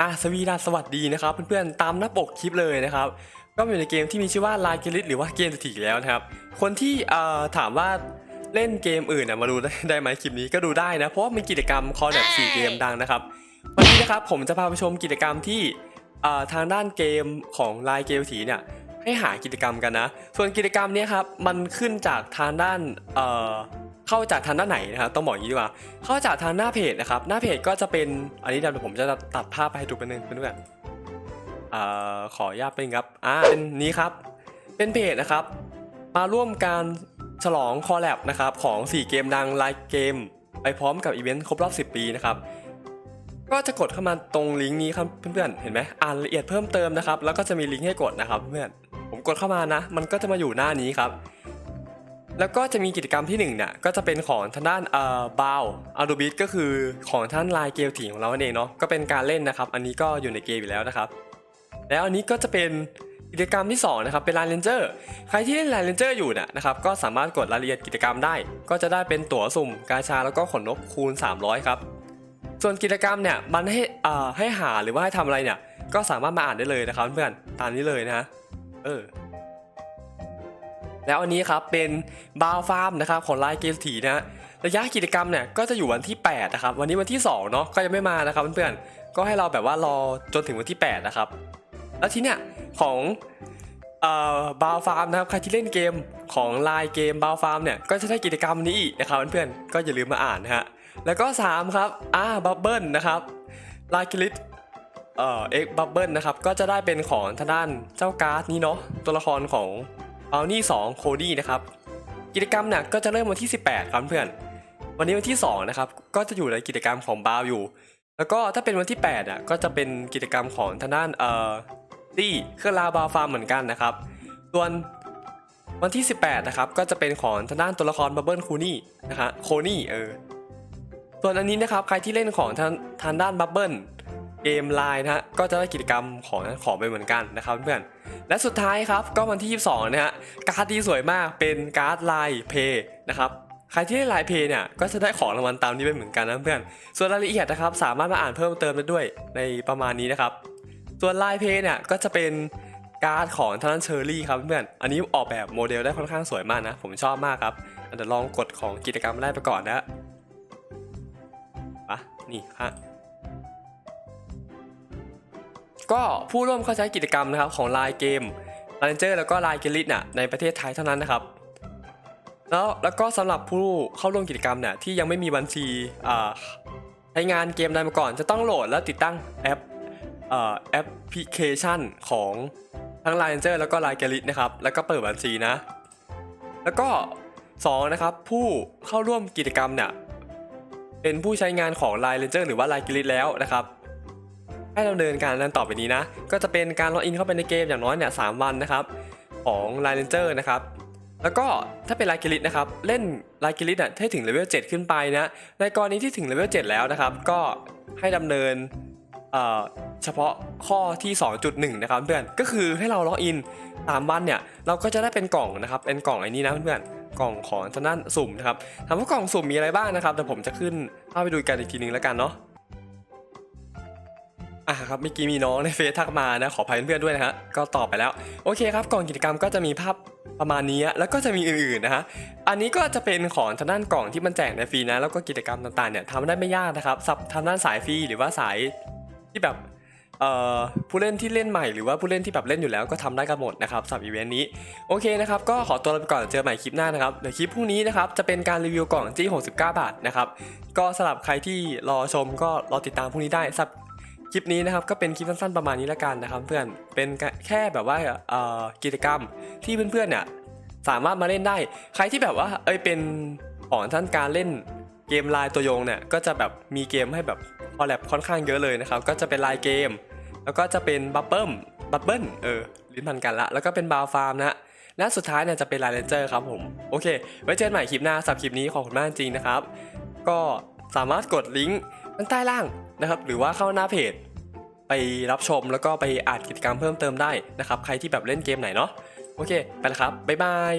อะสวีดัสสวัสดีนะครับเพื่อนๆตามหน้าปกคลิปเลยนะครับก็อยู่ในเกมที่มีชื่อว่า l i เกลิ t หรือว่าเกมสถิติแล้วนะครับ คนที่เอ่อถามว่าเล่นเกมอื่นนะมาดูได้ไหมคลิปนี้ก็ดูได้นะ เพราะว่ามีกิจกรรมคอร์ดแบบ4เกมดังนะครับ วันนี้นะครับผมจะพาไปชมกิจกรรมที่เอ่อทางด้านเกมของ l i เกมสีเนี่ยให้หากิจกรรมกันนะ ส่วนกิจกรรมนี้ครับมันขึ้นจากทางด้าน เข้าจากทางด้านไหนนะครับต้องบอกอย่างนี้ดีกว่า เข้าจากทางหน้าเพจนะครับ หน้าเพจก็จะเป็นอันนี้เดี๋ยวผมจะตัดภาพไปให้ดูเป็นงเพื่อนๆอ่าขออนุญาตเป็นครับอ่าเป็นนี้ครับ เป็นเพจนะครับ มาร่วมการฉลองคอลแลบนะครับของ 4 เกมดังไลฟ์เกม ไปพร้อมกับอีเวนต์ครบรอบ 10 ปีนะครับก็จะกดเข้ามาตรงลิงก์นี้ครับเพื่อนๆเห็นไหมอ่านละเอียดเพิ่มเติมนะครับ แล้วก็จะมีลิงก์ให้กดนะครับเพื่อนผมกดเข้ามานะ มันก็จะมาอยู่หน้านี้ครับ แล้วก็จะมีกิจกรรมที่1เนี่ยก็จะเป็นของทางด้านเอ่อบาวอารูบิทก็คือของท่านลายเกมถีของเราเองเนาะก็เป็นการเล่นนะครับ อันนี้ก็อยู่ในเกมอยู่แล้วนะครับ แล้วอันนี้ก็จะเป็นกิจกรรมที่2นะครับเป็นลายเลนเจอร์ใครที่เล่นลายเลนเจอร์อยู่เนี่ยนะครับก็สามารถกดรายละเอียดกิจกรรมได้ ก็จะได้เป็นตั๋วสุ่มกาชาแล้วก็ขนนกคูณ 300 ครับส่วนกิจกรรมเนี่ยมันให้อ่าให้หาหรือว่าให้ทำอะไรเนี่ยก็สามารถมาอ่านได้เลยนะครับเพื่อนตามนี้เลยนะเออ แล้วอันนี้ครับเป็นบาวฟาร์มนะครับของไลน์เกมถีนะระยะกิจกรรมเนี่ยก็จะอยู่วันที่8นะครับวันนี้วันที่2เนาะก็ยังไม่มานะครับเพื่อนๆก็ให้เราแบบว่ารอจนถึงวันที่8นะครับแล้วทีเนี้ยของเอ่อบาวฟาร์มนะครับใครที่เล่นเกมของไลน์เกมบาวฟาร์มเนี่ยก็จะได้กิจกรรมนี้อีกนะครับเพื่อนๆก็อย่าลืมมาอ่านนะฮะแล้วก็ 3 ครับอ่าบับเบิลนะครับไลน์กิลิตเอ่อเอ็กบับเบิลนะครับก็จะได้เป็นของทางด้านเจ้าการ์ดนี้เนาะตัวละครของ เอานี่2โคดี้นะครับกิจกรรมเนี่ยก็จะเริ่มวันที่ 18 ครับเพื่อน วันนี้วันที่ 2 นะครับ ก็จะอยู่ในกิจกรรมของบาวอยู่ แล้วก็ถ้าเป็นวันที่8อะก็จะเป็นกิจกรรมของทางด้านเอ่อตี้เครื่องราบาฟาร์มเหมือนกันนะครับ ส่วนวันที่ 18 นะครับ ก็จะเป็นของทางด้านตัวละครบับเบิลคูนี่นะฮะโคนี่เออส่วนอันนี้นะครับใครที่เล่นของทางทางด้านบับเบิล เกมไลน์นะฮะก็จะได้กิจกรรมของของไปเหมือนกันนะครับเพื่อนและสุดท้ายครับก็วันที่ 22 นะฮะการ์ดที่สวยมากเป็นการ์ดไลายเพย์นะครับใครที่ได้ไลายเพย์เนี่ยก็จะได้ของรางวัลตามนี้ไปเหมือนกันนะเพื่อนส่วนรายละเอียดนะครับสามารถมาอ่านเพิ่มเติมได้ด้วยในประมาณนี้นะครับส่วนไลายเพย์เนี่ยก็จะเป็นการ์ดของทางด้านเชอร์รี่ครับเพื่อน อันนี้ออกแบบโมเดลได้ค่อนข้างสวยมากนะ ผมชอบมากครับเดี๋ยวลองกดของกิจกรรมแรกไปก่อนนะอะนี่ฮะ ก็ผู้ร่วมเข้าใช้กิจกรรมนะครับของไลน์เกม l ลนเจอร์แล้วก็ไลน์เกลิทน่ะในประเทศไทยเท่านั้นนะครับ แล้วแล้วก็สำหรับผู้เข้าร่วมกิจกรรมเนี่ยที่ยังไม่มีบัญชีอ่าใช้งานเกมใดมาก่อน จะต้องโหลดและติดตั้งแอปอ่อแอปพลิเคชันของทั้ง l ลนเจอร์แล้วก็ไลน์เกลิทนะครับแล้วก็เปิดบัญชีนะ แล้วก็สองนะครับผู้เข้าร่วมกิจกรรมเนี่ยเป็นผู้ใช้งานของ Line Ranger หรือว่า Line g l i t แล้วนะครับ ให้ดำเนินการนั้นต่อไปนี้นะ ก็จะเป็นการล็อกอินเข้าไปในเกมอย่างน้อยเนี่ยสามวันนะครับของ Line Ranger นะครับแล้วก็ถ้าเป็นไลกิลิตนะครับเล่นไลกิลิตอะให้ถึงเลเวล7ขึ้นไปนะในกรณีที่ถึงเลเวล7แล้วนะครับ ก็ให้ดำเนินเฉพาะข้อที่ 2.1 นะครับเพื่อนก็คือให้เราล็อกอินตามวันเนี่ยเราก็จะได้เป็นกล่องนะครับเป็นกล่องไอ้นี้นะเพื่อนกล่องของทางด้านสุ่มนะครับถามว่ากล่องสุ่มมีอะไรบ้างนะครับแต่ผมจะขึ้นภาพไปดูกันอีกทีนึงแล้วกันเนาะ อะครับเมื่อกี้มีน้องในเฟซทักมานะขออภัยเพื่อนด้วยนะฮะก็ตอบไปแล้วโอเคครับกล่องกิจกรรมก็จะมีภาพประมาณนี้แล้วก็จะมีอื่นๆนะฮะอันนี้ก็จะเป็นของทางด้านกล่องที่มันแจกในฟรีนะแล้วก็กิจกรรมต่างๆเนี่ยทำได้ไม่ยากนะครับสับทางด้านสายฟรีหรือว่าสายที่แบบผู้เล่นที่เล่นใหม่หรือว่าผู้เล่นที่แบบเล่นอยู่แล้วก็ทำได้กันหมดนะครับสับอีเวนต์นี้โอเคนะครับก็ขอตัวลาไปก่อนเจอใหม่คลิปหน้านะครับเดี๋ยวคลิปพรุ่งนี้นะครับจะเป็นการรีวิวกล่องจี้69 บาทนะครับก็สำหรับใครที่รอชมก็รอติดตามพรุ่งนี้ได้สับ คลิปนี้นะครับก็เป็นคลิปสั้นๆประมาณนี้ละกันนะครับ เพื่อนเป็นแค่แบบว่ากิจกรรมที่เพื่อนๆเนี่ยสามารถมาเล่นได้ ใครที่แบบว่าเอ้ยเป็นอ่อนท่านการเล่นเกมลายตัวยงเนี่ยก็จะแบบมีเกมให้แบบคอลแลบค่อนข้างเยอะเลยนะครับ ก็จะเป็นลายเกม แล้วก็จะเป็นบับเบิ้ลบับเบิ้ลเออลิ้นพันกันละแล้วก็เป็นบาวฟาร์มนะและสุดท้ายเนี่ยจะเป็นลายเลนเจอร์ครับผมโอเค ไว้เจอกันใหม่คลิปหน้าสับคลิปนี้ขอบคุณมากจริงนะครับ ก็สามารถกดลิงก์ ข้างใต้ล่างนะครับ หรือว่าเข้าหน้าเพจ ไปรับชมแล้วก็ไปอ่านกิจกรรมเพิ่มเติมได้นะครับ ใครที่แบบเล่นเกมไหนเนาะโอเค ไปแล้วครับ บ๊ายบาย